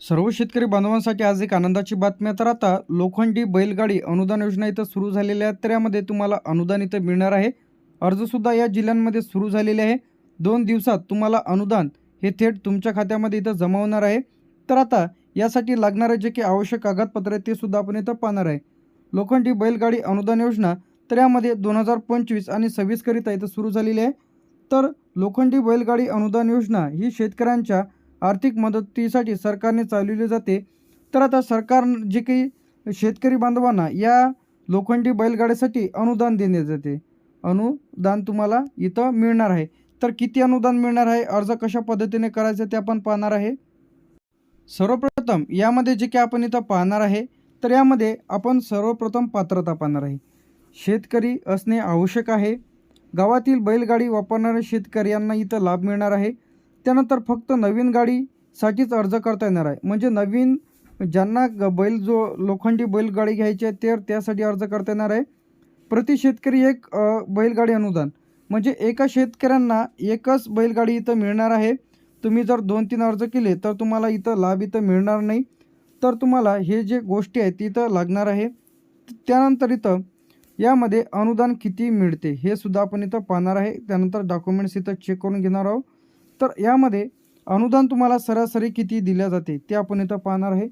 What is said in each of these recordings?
सर्व शेतकरी बांधवांसाठी आज एक आनंदाची बातमी तर आता लोखंडी बैलगाडी अनुदान योजना इथं सुरू झालेल्या आहे तर यामध्ये तुम्हाला अनुदान इथं मिळणार आहे. अर्जसुद्धा या जिल्ह्यांमध्ये सुरू झालेले आहे. दोन दिवसात तुम्हाला अनुदान हे थेट तुमच्या खात्यामध्ये इथं जमा होणार आहे. तर आता यासाठी लागणारे जे काही आवश्यक कागदपत्र आहे ते सुद्धा आपण इथं पाहणार आहे. लोखंडी बैलगाडी अनुदान योजना तर यामध्ये दोन हजार पंचवीस आणि सव्वीसकरिता इथं सुरू झालेली आहे. तर लोखंडी बैलगाडी अनुदान योजना ही शेतकऱ्यांच्या आर्थिक मदतीसाठी सरकारने चालवली जाते. तर आता सरकार जे काही शेतकरी बांधवांना या लोखंडी बैलगाड्यासाठी अनुदान देण्यात जाते अनुदान तुम्हाला इथं मिळणार आहे. तर किती अनुदान मिळणार आहे? अर्ज कशा पद्धतीने करायचा ते आपण पाहणार आहे. सर्वप्रथम यामध्ये जे काही आपण इथं पाहणार आहे तर यामध्ये आपण सर्वप्रथम पात्रता पाहणार आहे. शेतकरी असणे आवश्यक आहे. गावातील बैलगाडी वापरणाऱ्या शेतकऱ्यांना इथं लाभ मिळणार आहे. त्यानंतर फक्त नवीन गाडीसाठीच अर्ज करता येणार आहे. म्हणजे नवीन ज्यांना ग बैल जो लोखंडी बैलगाडी घ्यायची आहे तर त्यासाठी अर्ज करता येणार आहे. प्रति शेतकरी एक बैलगाडी अनुदान. म्हणजे एका शेतकऱ्यांना एकच बैलगाडी इथं मिळणार आहे. तुम्ही जर दोन तीन अर्ज केले तर तुम्हाला इथं लाभ इथं मिळणार नाही. तर तुम्हाला हे जे गोष्टी आहेत तिथं लागणार आहे. त्यानंतर इथं यामध्ये अनुदान किती मिळते हे सुद्धा आपण इथं पाहणार आहे. त्यानंतर डॉक्युमेंट्स इथं चेक करून घेणार आहोत. तर यामध्ये अनुदान तुम्हाला सरासरी किती दिल्या जाते ते आपण इथं पाहणार आहे.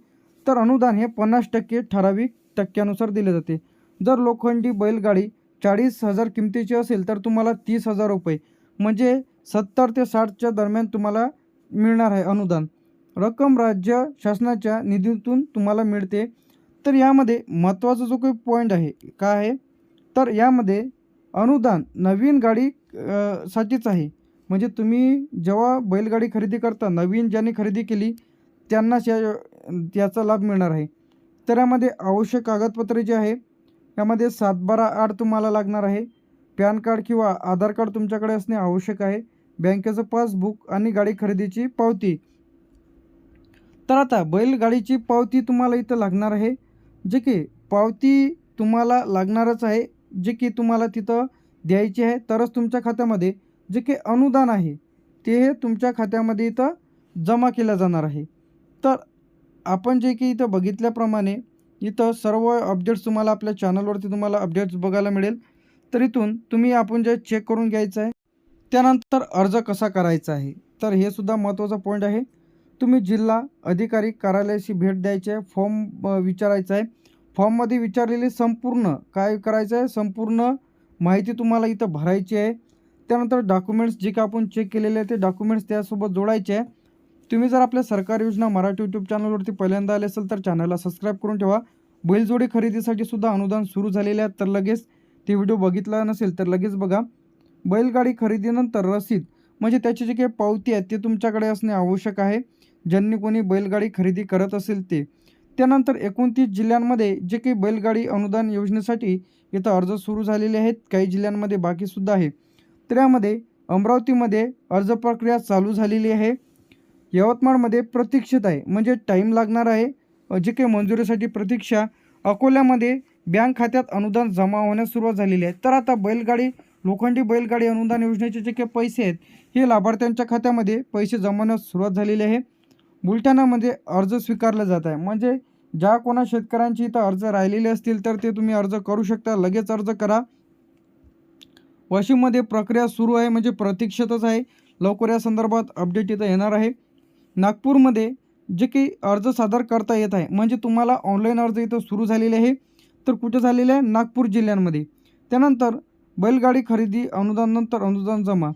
तर अनुदान हे पन्नास टक्के ठराविक टक्क्यानुसार दिले जाते. जर लोखंडी बैलगाडी चाळीस हजार किमतीची असेल तर तुम्हाला तीस हजार रुपये म्हणजे सत्तर ते साठच्या दरम्यान तुम्हाला मिळणार आहे अनुदान. रक्कम राज्य शासनाच्या निधीतून तुम्हाला मिळते. तर यामध्ये महत्त्वाचा जो काही पॉईंट आहे काय आहे? तर यामध्ये अनुदान नवीन गाडी साठीच आहे. म्हणजे तुम्ही जेव्हा बैलगाडी खरेदी करता नवीन ज्यांनी खरेदी केली त्यांनाच या याचा लाभ मिळणार आहे. तर यामध्ये आवश्यक कागदपत्रे जे आहे यामध्ये सातबारा आठ तुम्हाला लागणार आहे. पॅन कार्ड किंवा आधार कार्ड तुमच्याकडे असणे आवश्यक आहे. बँकेचं पासबुक आणि गाडी खरेदीची पावती. तर आता बैलगाडीची पावती तुम्हाला इथं लागणार आहे जे की पावती तुम्हाला लागणारच आहे जे की तुम्हाला तिथं द्यायची आहे. तरच तुमच्या खात्यामध्ये जे काही अनुदान आहे ते हे तुमच्या खात्यामध्ये इथं जमा केलं जाणार आहे. तर आपण जे की इथं बघितल्याप्रमाणे इथं सर्व अपडेट्स तुम्हाला आपल्या चॅनलवरती तुम्हाला अपडेट्स बघायला मिळेल. तर इथून तुम्ही आपण जे चेक करून घ्यायचं आहे त्यानंतर अर्ज कसा करायचा आहे तर हे सुद्धा महत्त्वाचा पॉईंट आहे. तुम्ही जिल्हा अधिकारी कार्यालयाशी भेट द्यायची आहे फॉर्म विचारायचा आहे. फॉर्ममध्ये विचारलेली संपूर्ण काय करायचं आहे संपूर्ण माहिती तुम्हाला इथं भरायची आहे. त्यानंतर डॉक्युमेंट्स जे काही आपण चेक केलेले आहे ते डॉक्युमेंट्स त्यासोबत जोडायचे आहे तुम्ही जर आपल्या सरकार योजना मराठी यूट्यूब चॅनलवरती पहिल्यांदा आले असेल तर चॅनलला सबस्क्राईब करून ठेवा. बैलजोडी खरेदीसाठी सुद्धा अनुदान सुरू झालेले आहेत तर लगेच ते व्हिडिओ बघितला नसेल तर लगेच बघा. बैलगाडी खरेदीनंतर रसीद म्हणजे त्याची जी काही पावती आहे ते तुमच्याकडे असणे आवश्यक आहे. ज्यांनी कोणी बैलगाडी खरेदी करत असेल ते. त्यानंतर एकोणतीस जिल्ह्यांमध्ये जे काही बैलगाडी अनुदान योजनेसाठी इथं अर्ज सुरू झालेले आहेत. काही जिल्ह्यांमध्ये बाकीसुद्धा आहे. तर अमरावतीमध्ये अर्ज प्रक्रिया चालू झालेली आहे. यवतमाळमध्ये प्रतीक्षित आहे. म्हणजे टाईम लागणार आहे. जे काही मंजुरीसाठी प्रतीक्षा अकोल्यामध्ये बँक खात्यात अनुदान जमा होण्यास सुरुवात झालेली आहे. तर आता बैलगाडी लोखंडी बैलगाडी अनुदान योजनेचे जे काही पैसे आहेत हे लाभार्थ्यांच्या खात्यामध्ये पैसे जमवण्यास सुरुवात झालेली आहे. बुलढाणामध्ये अर्ज स्वीकारला जात आहे. म्हणजे ज्या कोणा शेतकऱ्यांची इथं अर्ज राहिलेले असतील तर ते तुम्ही अर्ज करू शकता. लगेच अर्ज करा. वाशिममध्ये प्रक्रिया सुरू आहे म्हणजे प्रतीक्षेतच आहे. लवकर या संदर्भात अपडेट इथं येणार आहे. नागपूरमध्ये जे काही अर्ज सादर करता येत आहे म्हणजे तुम्हाला ऑनलाईन अर्ज इथं सुरू झालेले आहे. तर कुठे झालेले आहे? नागपूर जिल्ह्यांमध्ये. त्यानंतर बैलगाडी खरेदी अनुदाननंतर अनुदान जमा.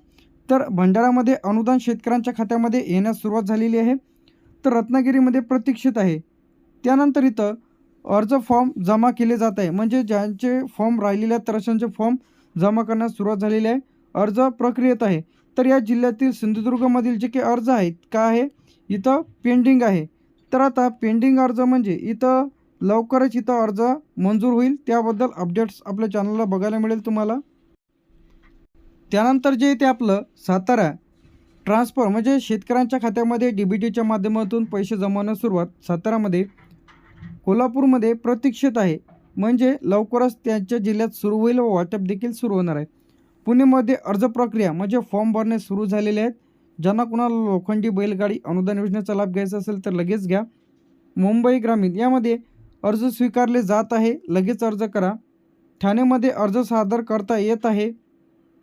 तर भंडारामध्ये अनुदान शेतकऱ्यांच्या खात्यामध्ये येण्यास सुरुवात झालेली आहे. तर रत्नागिरीमध्ये प्रतीक्षित आहे. त्यानंतर इथं अर्ज फॉर्म जमा केले जात आहे. म्हणजे ज्यांचे फॉर्म राहिलेले आहेत तर फॉर्म जमा करण्यास सुरुवात झालेली आहे. अर्ज प्रक्रियेत आहे. तर या जिल्ह्यातील सिंधुदुर्गमधील जे काही अर्ज आहेत काय आहे? इथं पेंडिंग आहे. तर आता पेंडिंग अर्ज म्हणजे इथं लवकरच इथं अर्ज मंजूर होईल. त्याबद्दल अपडेट्स आपल्या चॅनलला बघायला मिळेल तुम्हाला. त्यानंतर जे ते आपलं सातारा ट्रान्सफर म्हणजे शेतकऱ्यांच्या खात्यामध्ये डी बी टीच्या माध्यमातून पैसे जमवण्यास सुरुवात सातारामध्ये कोल्हापूरमध्ये प्रतीक्षित आहे. म्हणजे लवकरच त्यांच्या जिल्ह्यात सुरू होईल व वाटप देखील सुरू होणार आहे. पुणेमध्ये अर्ज प्रक्रिया म्हणजे फॉर्म भरणे सुरू झालेले आहेत. ज्यांना कुणाला लोखंडी बैलगाडी अनुदान योजनेचा लाभ घ्यायचा असेल तर लगेच घ्या. मुंबई ग्रामीण यामध्ये अर्ज स्वीकारले जात आहे. लगेच अर्ज करा. ठाणेमध्ये अर्ज सादर करता येत आहे.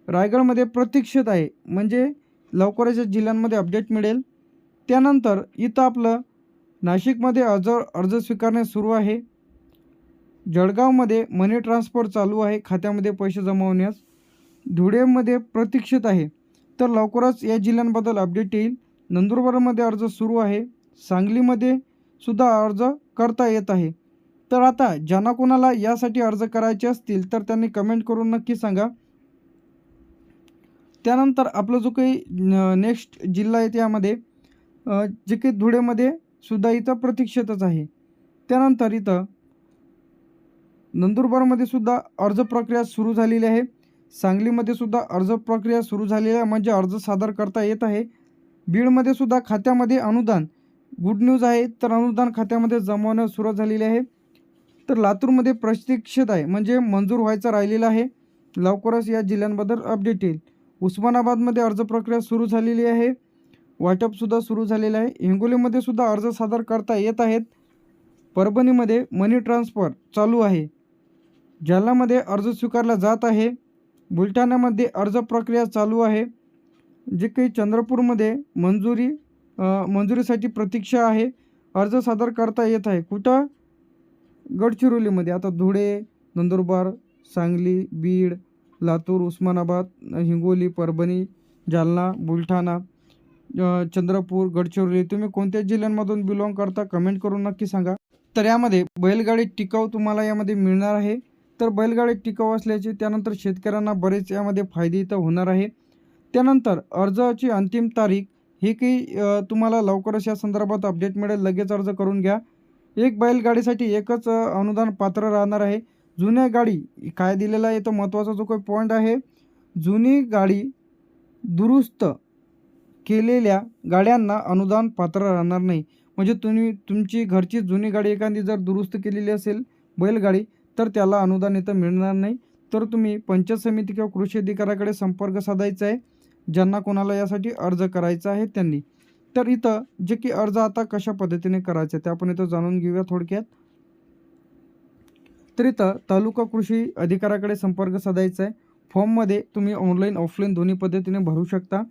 रायगडमध्ये प्रतीक्षित आहे. म्हणजे लवकरच या जिल्ह्यांमध्ये अपडेट मिळेल. त्यानंतर इथं आपलं नाशिकमध्ये अर्ज अर्ज स्वीकारणे सुरू आहे. जळगावमध्ये मनी ट्रान्सफर चालू आहे खात्यामध्ये पैसे जमावण्यास धुळेमध्ये प्रतीक्षित आहे. तर लवकरच या जिल्ह्यांबद्दल अपडेट येईल. नंदुरबारमध्ये अर्ज सुरू आहे. सांगलीमध्ये सुद्धा अर्ज करता येत आहे. तर आता ज्यांना कोणाला यासाठी अर्ज करायचे असतील तर त्यांनी कमेंट करून नक्की सांगा. त्यानंतर आपला जो काही नेक्स्ट जिल्हा आहे त्यामध्ये जे काही धुळेमध्ये सुद्धा इथं प्रतीक्षेतच आहे. त्यानंतर इथं नंदुरबारमध्ये सुद्धा अर्ज प्रक्रिया सुरू झालेली आहे. सांगलीमध्ये सुद्धा अर्ज प्रक्रिया सुरू झालेली आहे म्हणजे अर्ज सादर करता येत आहे. बीडमध्ये सुद्धा खात्यामध्ये अनुदान गुड न्यूज आहे तर अनुदान खात्यामध्ये जमवणं सुरू झालेली आहे. तर लातूरमध्ये प्रतीक्षित आहे म्हणजे मंजूर व्हायचं राहिलेलं आहे. लवकरच या जिल्ह्यांबद्दल अपडेट येईल. उस्मानाबादमध्ये अर्ज प्रक्रिया सुरू झालेली आहे. वाटपसुद्धा सुरू झालेलं आहे. हिंगोलीमध्ये सुद्धा अर्ज सादर करता येत आहेत. परभणीमध्ये मनी ट्रान्सफर चालू आहे. जालनामध्ये अर्ज स्वीकारला जात आहे बुलढाण्यामध्ये अर्ज प्रक्रिया चालू आहे जे काही चंद्रपूरमध्ये मंजुरी मंजुरीसाठी प्रतीक्षा आहे अर्ज सादर करता येत आहे. कुठं? गडचिरोलीमध्ये. आता धुळे नंदुरबार सांगली बीड लातूर उस्मानाबाद हिंगोली परभणी जालना बुलढाणा चंद्रपूर गडचिरोली तुम्ही कोणत्या जिल्ह्यांमधून बिलॉंग करता कमेंट करून नक्की सांगा. तर यामध्ये बैलगाडी टिकाऊ तुम्हाला यामध्ये मिळणार आहे. तर बैलगाडी टिकाऊ असल्याचे त्यानंतर शेतकऱ्यांना बरेच यामध्ये फायदे इथं होणार आहे. त्यानंतर अर्जाची अंतिम तारीख ही काही तुम्हाला लवकरच या संदर्भात अपडेट मिळेल. लगेच अर्ज करून घ्या. एक बैलगाडीसाठी एकच अनुदान पात्र राहणार आहे. जुन्या गाडी काय दिलेला आहे तो महत्त्वाचा जो काही पॉईंट आहे जुनी गाडी दुरुस्त केलेल्या गाड्यांना अनुदान पात्र राहणार नाही. म्हणजे तुम्ही तुमची घरची जुनी गाडी एखादी जर दुरुस्त केलेली असेल बैलगाडी तर त्याला अनुदान इथं मिळणार नाही. तर तुम्ही पंचायत समिती किंवा कृषी अधिकाऱ्याकडे संपर्क साधायचा आहे ज्यांना कोणाला यासाठी अर्ज करायचा आहे त्यांनी. तर इथं जे की अर्ज आता कशा पद्धतीने करायचे ते आपण इथं जाणून घेऊया थोडक्यात. तर इथं तालुका कृषी अधिकाऱ्याकडे संपर्क साधायचा आहे. फॉर्ममध्ये तुम्ही ऑनलाईन ऑफलाईन दोन्ही पद्धतीने भरू शकता.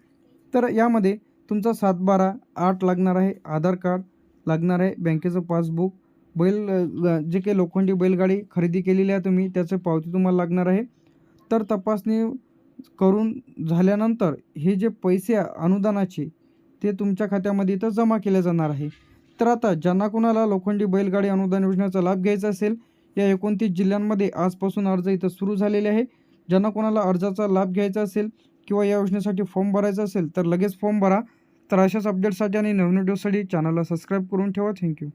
तर यामध्ये तुमचा सातबारा आठ लागणार आहे आधार कार्ड लागणार आहे बँकेचं पासबुक बैल जे काही लोखंडी बैलगाडी खरेदी केलेली आहे तुम्ही त्याचे पावती तुम्हाला लागणार आहे. तर तपासणी करून झाल्यानंतर हे जे पैसे अनुदानाचे ते तुमच्या खात्यामध्ये इथं जमा केले जाणार आहे. तर आता ज्यांना कोणाला लोखंडी बैलगाडी अनुदान योजनेचा लाभ घ्यायचा असेल या एकोणतीस जिल्ह्यांमध्ये आजपासून अर्ज इथं सुरू झालेले आहे. ज्यांना कोणाला अर्जाचा लाभ घ्यायचा असेल किंवा या योजनेसाठी फॉर्म भरायचा असेल तर लगेच फॉर्म भरा. तर अशाच अपडेटसाठी आणि नवीन व्हिडिओसाठी चॅनलला सबस्क्राईब करून ठेवा. थँक्यू